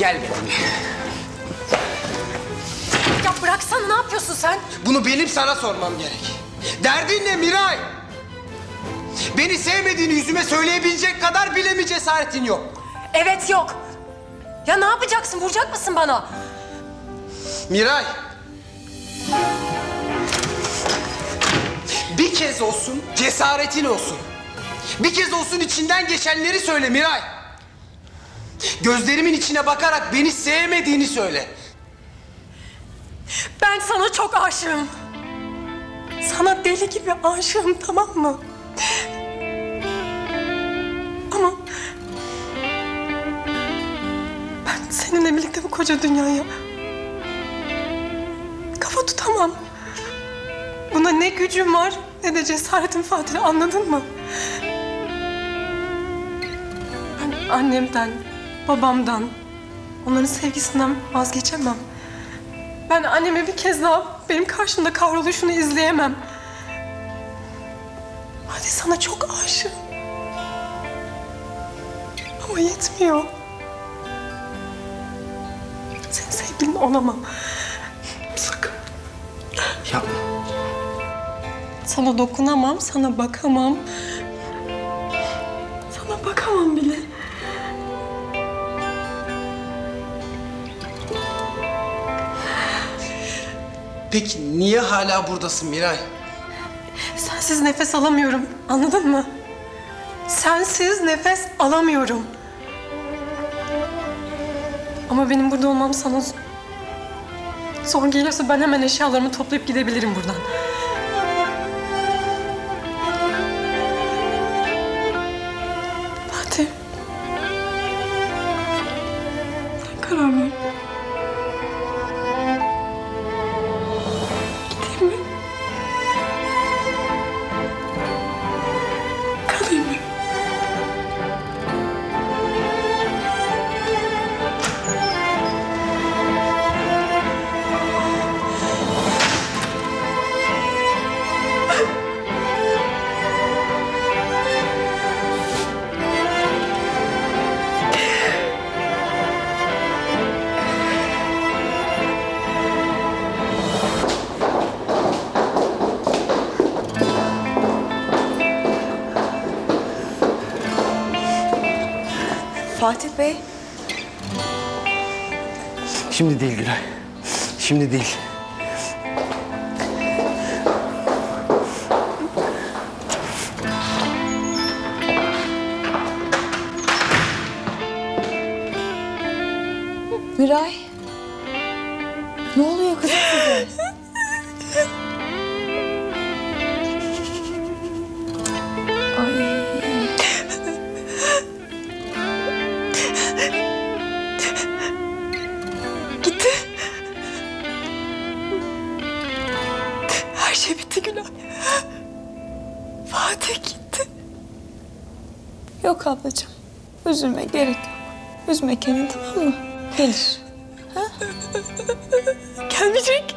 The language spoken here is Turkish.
Gel benimle. Ya bıraksana ne yapıyorsun sen? Bunu benim sana sormam gerek. Derdin ne Miray? Beni sevmediğini yüzüme söyleyebilecek kadar bile mi cesaretin yok? Evet yok. Ya ne yapacaksın? Vuracak mısın bana? Miray. Bir kez olsun cesaretin olsun. Bir kez olsun içinden geçenleri söyle Miray. Gözlerimin içine bakarak beni sevmediğini söyle. Ben sana çok aşığım. Sana deli gibi aşığım tamam mı? Ama ben seninle birlikte bu koca dünyaya kafa tutamam. Buna ne gücüm var ne de cesaretim Fatih anladın mı? Ben annemden, babamdan, onların sevgisinden vazgeçemem. Ben anneme bir kez daha benim karşımda kavruluşunu izleyemem. Hadi sana çok aşığım. Ama yetmiyor. Senin sevgilin olamam. Sakın. Yapma. Sana dokunamam, sana bakamam. Peki niye hala buradasın Miray? Sensiz nefes alamıyorum. Anladın mı? Sensiz nefes alamıyorum. Ama benim burada olmam sana zor geliyorsa ben hemen eşyalarımı toplayıp gidebilirim buradan. Fatih. Sen karar ver. Fatih Bey, Şimdi değil Gülay. Şimdi değil. Miray. Ne oluyor kızım şey bitti Gülay. Fatih gitti. Yok ablacığım. Üzülme gerek yok. Üzme kendini tamam mı? Gelir. Gelmeyecek.